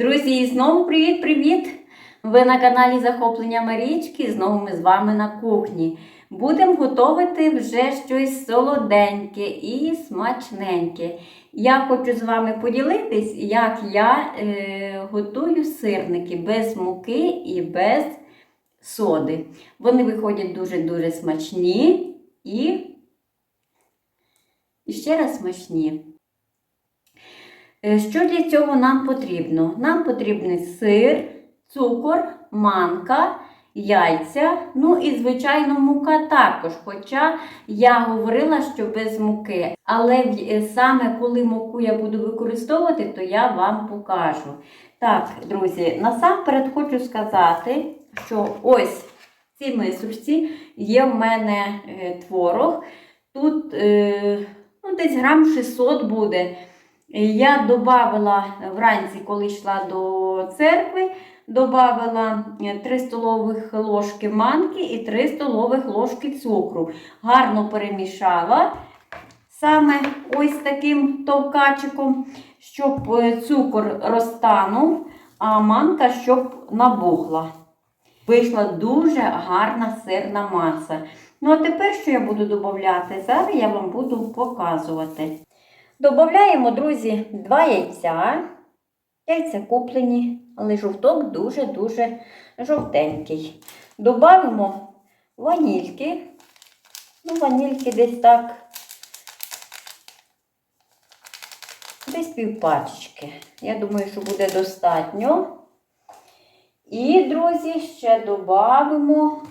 Друзі, знову привіт-привіт! Ви на каналі Захоплення Марічки. Знову ми з вами на кухні. Будемо готувати вже щось солоденьке і смачненьке. Я хочу з вами поділитись, як я е, готую сирники без муки і без соди. Вони виходять дуже-дуже смачні і, і ще раз смачні. Е, Що для цього нам потрібно? Нам потрібний сир, цукор, манка, яйця, ну і, звичайно, мука також. Хоча я говорила, що без муки. Але е, саме коли муку я буду використовувати, то я вам покажу. Так, друзі, насамперед хочу сказати, що ось в цій мисочці є в мене е, творог. Тут ну, десь грам 600 буде. Я додавала вранці, коли йшла до церкви, додавала 3 столових ложки манки і 3 столових ложки цукру. Гарно перемішала саме ось таким товкачиком, щоб е, цукор розтанув, а манка щоб набухла. Вийшла дуже гарна сирна маса. Ну, а тепер, що я буду додати? Зараз я вам буду показувати. Додаємо, друзі, два яйця. Яйця куплені, але жовток дуже-дуже жовтенький. Добавимо ванільки. Ну, ванільки десь так. Десь півпачечки. Я думаю, що буде достатньо. І, друзі, ще додамо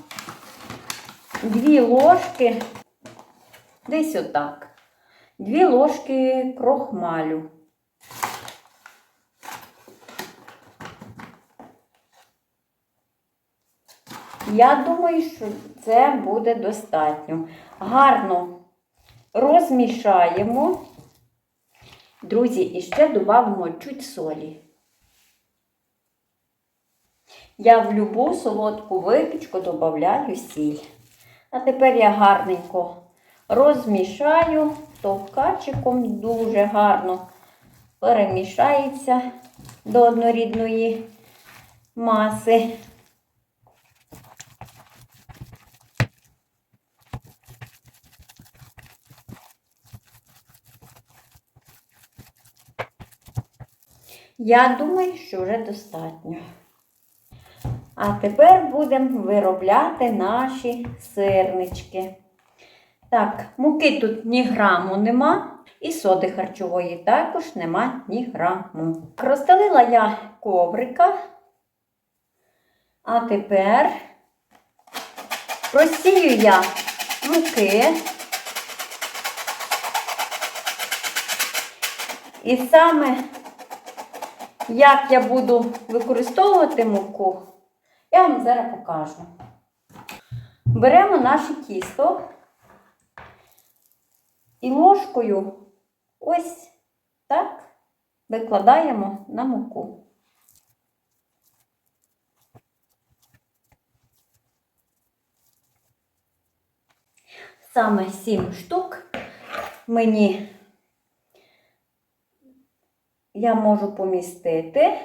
дві ложки, десь отак. Дві ложки крохмалю. Я думаю, що це буде достатньо. Гарно розмішаємо. Друзі, і ще додамо чуть солі. Я в любу солодку випічку додаю сіль. А тепер я гарненько розмішаю товкачиком, дуже гарно перемішається до однорідної маси. Я думаю, що вже достатньо. А тепер будемо виробляти наші сирнички. Так, муки тут ні граму нема. І соди харчової також нема ні граму. Розстелила я коврика. А тепер просію я муки. І саме, як я буду використовувати муку, я вам зараз покажу. Беремо наше тісто. І ложкою ось так викладаємо на муку. Саме сім штук мені я можу помістити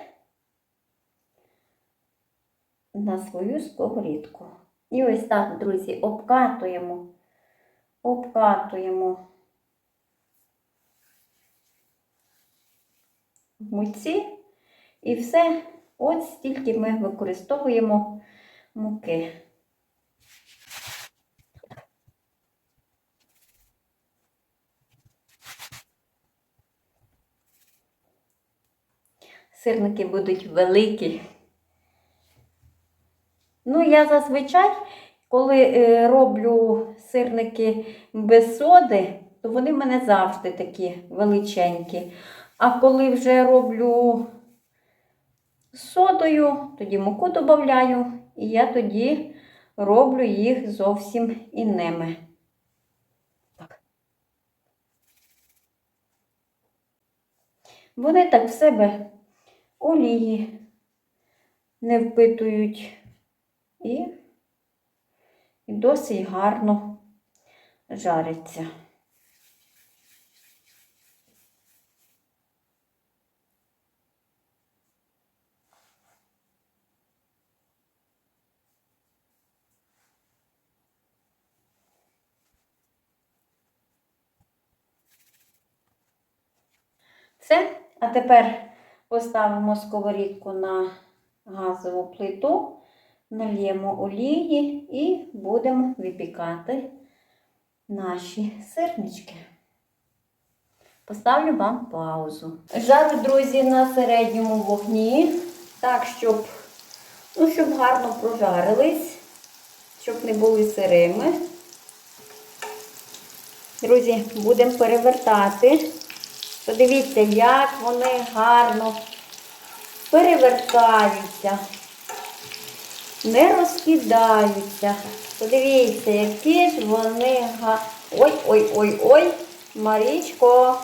на свою сковорідку. І ось так, друзі, обкатуємо, обкатуємо. Муці. І все, ось стільки ми використовуємо муки. Сирники будуть великі. Ну, я зазвичай, коли е, роблю сирники без соди, то вони в мене завжди такі величенькі. А коли вже роблю содою, тоді муку додаю, і я тоді роблю їх зовсім інними. Так. Вони так в себе олії не впитують і, і досить гарно жаряться. Все. А тепер поставимо сковорідку на газову плиту, нальємо олії і будемо випікати наші сирнички. Поставлю вам паузу. Жару, друзі, на середньому вогні, так, щоб, ну, щоб гарно прожарились, щоб не були сирими. Друзі, будемо перевертати. Подивіться, як вони гарно перевертаються, не розкидаються. Подивіться, які ж вони га... Ой-ой-ой-ой, Марічко,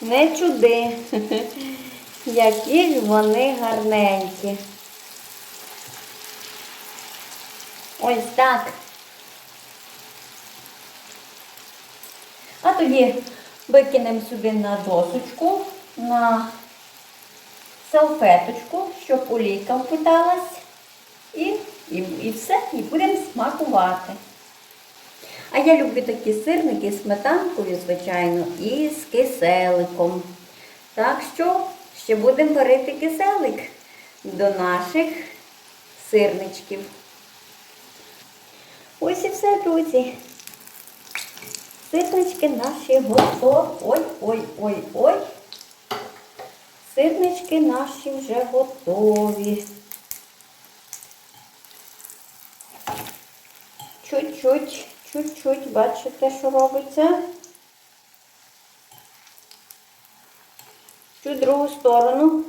не чуди. Які ж вони гарненькі. Ось так. А тоді викинемо сюди на досочку, на салфеточку, щоб олійка впиталась. І, і, і все, і будемо смакувати. А я люблю такі сирники з сметанкою, звичайно, і з киселиком. Так що ще будемо варити киселик до наших сирничків. Ось і все, друзі. Сирнички наші готові. Ой-ой-ой-ой. Сирнички наші вже готові. Чуть-чуть, чуть-чуть, бачите, що робиться. Чуть другу сторону.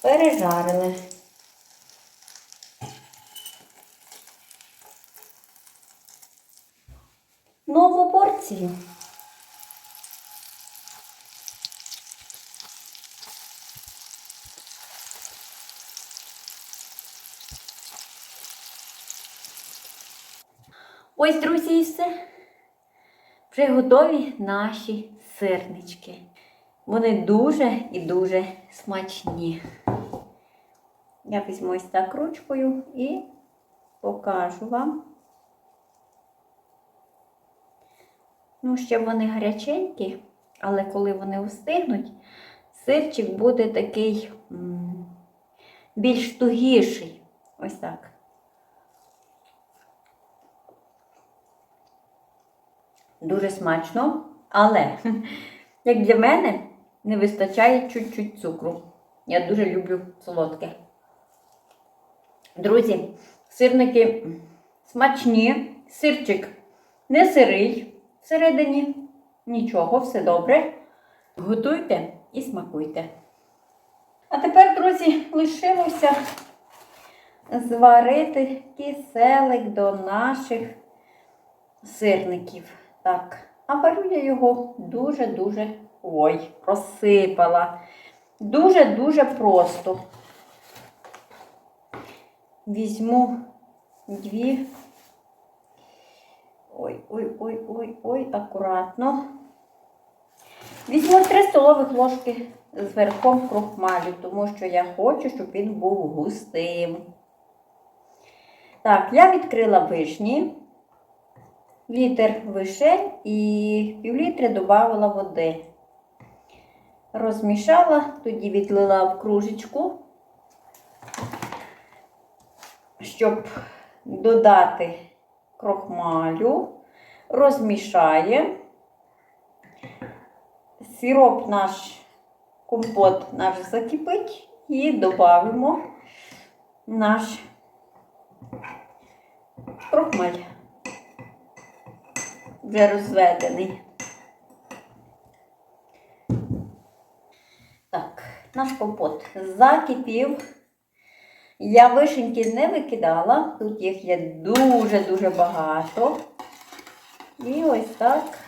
Пережарили. Нову порцію. Ось, друзі, і все. Вже готові наші сирнички. Вони дуже і дуже смачні. Я візьму ось так ручкою і покажу вам. Ну, ще вони гаряченькі, але коли вони остигнуть, сирчик буде такий м, більш тугіший. Ось так. Дуже смачно, але, як для мене, не вистачає чуть-чуть цукру. Я дуже люблю солодке. Друзі, сирники смачні, сирчик не сирий всередині. Нічого, все добре. Готуйте і смакуйте. А тепер, друзі, лишилося зварити киселик до наших сирників. Так, а варю я його дуже-дуже ой, просипала. Дуже-дуже просто. Візьму дві. Ой, ой, ой, ой, ой, акуратно. Візьму 3 столових ложки з верхом крохмалю, тому що я хочу, щоб він був густим. Так, я відкрила вишні, літр вишень і півлітри додавала води. Розмішала, тоді відлила в кружечку, щоб додати крохмалю, розмішає. Сироп наш, компот наш закипить і додамо наш крохмаль. Вже розведений. Так, наш компот закипів. Я вишеньки не викидала, тут їх є дуже-дуже багато. І ось так.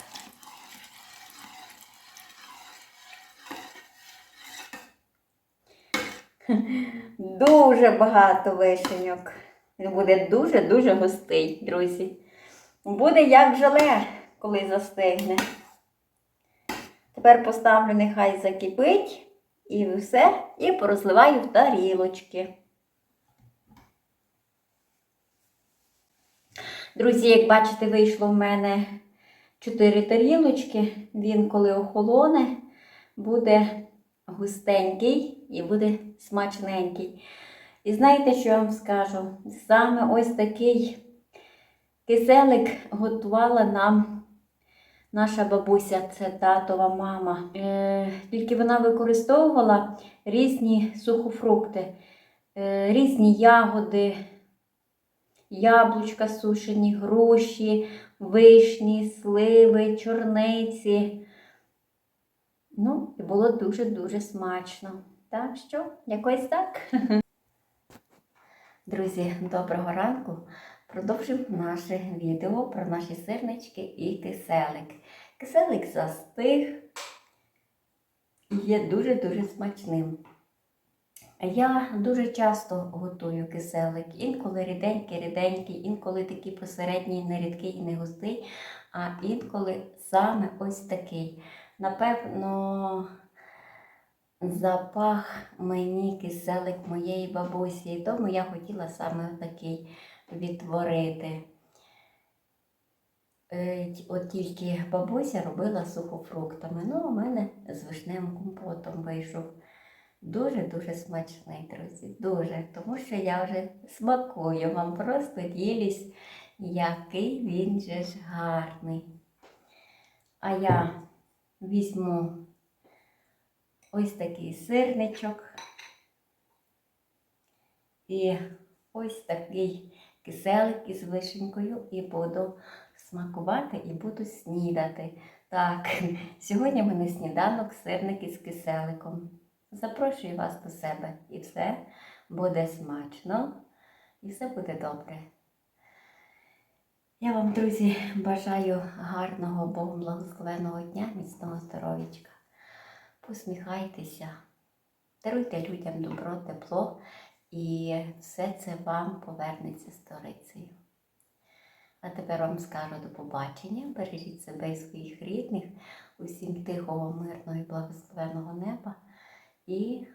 Дуже багато вишеньок. Він буде дуже-дуже густий, друзі. Буде як желе, коли застигне. Тепер поставлю, нехай закипить і все, і порозливаю в тарілочки. Друзі, як бачите, вийшло в мене чотири тарілочки. Він, коли охолоне, буде густенький і буде смачненький. І знаєте, що я вам скажу? Саме ось такий киселик готувала нам наша бабуся, це татова мама. Е, тільки вона використовувала різні сухофрукти, е, різні ягоди, яблучка сушені, груші, вишні, сливи, чорниці. Ну, і було дуже-дуже смачно. Так що, якось так. Друзі, доброго ранку. Продовжимо наше відео про наші сирнички і киселик. Киселик застиг і є дуже-дуже смачним. Я дуже часто готую киселик, інколи ріденький, ріденький, інколи такий посередній, не рідкий і не густий, а інколи саме ось такий. Напевно, запах мені киселик моєї бабусі, і тому я хотіла саме такий відтворити. Е, От тільки бабуся робила сухофруктами. Ну, у мене з вишневим компотом вийшов. Дуже-дуже смачний, друзі. Дуже. Тому що я вже смакую, вам просто ділюсь, який він же ж гарний. А я візьму ось такий сирничок і ось такий киселик із вишенькою і буду смакувати і буду снідати. Так, сьогодні в мене сніданок сирник із киселиком. Запрошую вас до себе і все буде смачно і все буде добре. Я вам, друзі, бажаю гарного Богом благословеного дня, міцного здоров'ячка. Посміхайтеся, даруйте людям добро, тепло, і все це вам повернеться сторицею. А тепер вам скажу до побачення. Бережіть себе і своїх рідних, усім тихого, мирного і благословеного неба. І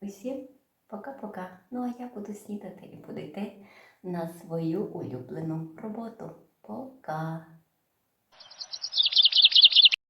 усім пока-пока. Ну а я буду снідати і буду йти на свою улюблену роботу. Пока!